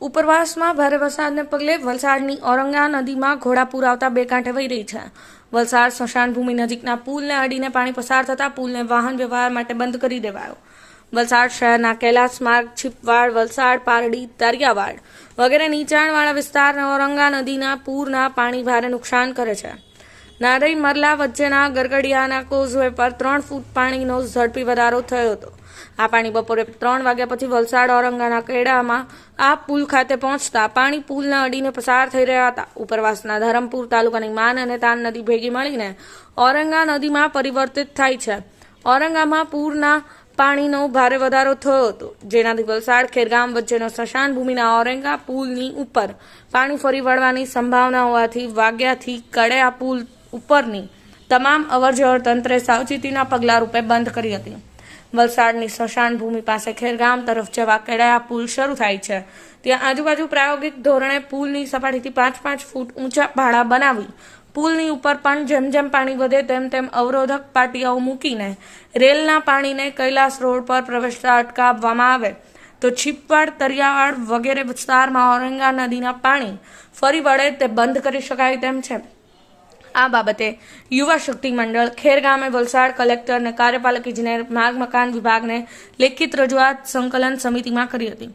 ઉપરવાસમાં ભારે વરસાદને પગલે વલસાડની ઔરંગા નદીમાં ઘોડાપૂર આવતા બે કાંઠે વહી રહી છે. વલસાડ સ્મશાન ભૂમિ નજીકના પુલને અડીને પાણી પસાર થતાં પુલને વાહન વ્યવહાર માટે બંધ કરી દેવાયો. વલસાડ શહેરના કૈલાસ માર્ગ, છીપવાડ, વલસાડ, પારડી તરિયાવાડ વગેરે નીચાણવાળા વિસ્તારને ઔરંગા નદીના પૂરના પાણી ભારે નુકસાન કરે છે. નારઈ મરલા વચ્ચેના ગરગડિયાના કોઝવે પર ત્રણ ફૂટ પાણીનો ઝડપી વધારો થયો હતો. આ પાણી બપોરે ત્રણ વાગ્યા પછી વલસાડ ઔરંગાના કેડામાં આ પુલ ખાતે પહોંચતા પાણી પુલને અડીને પસાર થઈ રહ્યા હતા. ઉપરવાસના ધરમપુર તાલુકાની માન અને તાન નદી ભેગી મળીને ઔરંગા નદીમાં પરિવર્તિત થાય છે. ઔરંગામાં પૂરના પાણીનો ભારે વધારો થયો હતો. જેનાથી વલસાડ ખેરગામ વચ્ચેનો સ્મશાન ભૂમિના ઔરંગા પુલની ઉપર પાણી ફરી વળવાની સંભાવના હોવાથી વાગ્યાથી કડેયા પુલ ઉપરની તમામ અવરજવર તંત્રે સાવચેતીના પગલા રૂપે બંધ કરી હતી. વલસાડની સ્મશાન ભૂમિ પાસે ખેરગામ તરફ જવા કેડાયા પુલ શરૂ થાય છે. ત્યાં આજુબાજુ પ્રાયોગિક ધોરણે પુલની સપાટીથી પાંચ પાંચ ફૂટ ઊંચા ભાડા બનાવી પુલની ઉપર પણ જેમ જેમ પાણી વધે તેમ તેમ અવરોધક પાટિયાઓ મૂકીને રેલના પાણીને કૈલાસ રોડ પર પ્રવેશતા અટકાવવામાં આવે. તો છીપવાડ, તરિયાવાડ વગેરે વિસ્તારમાં ઔરંગા નદીના પાણી ફરી વળે તે બંધ કરી શકાય તેમ છે. આ બાબતે યુવા શક્તિ મંડળ ખેરગામે વલસાડ કલેક્ટર અને કાર્યપાલક ઇજનેર માર્ગ મકાન વિભાગને લેખિત રજૂઆત સંકલન સમિતિમાં કરી હતી.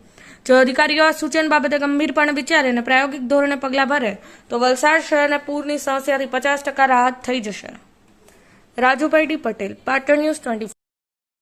જો અધિકારીઓ આ સૂચન બાબતે ગંભીરપણે વિચારે અને પ્રાયોગિક ધોરણે પગલાં ભરે, તો વલસાડ શહેરને પૂરની સમસ્યાથી પચાસ ટકા રાહત થઈ જશે. Rajubhai Patel, Patan news twenty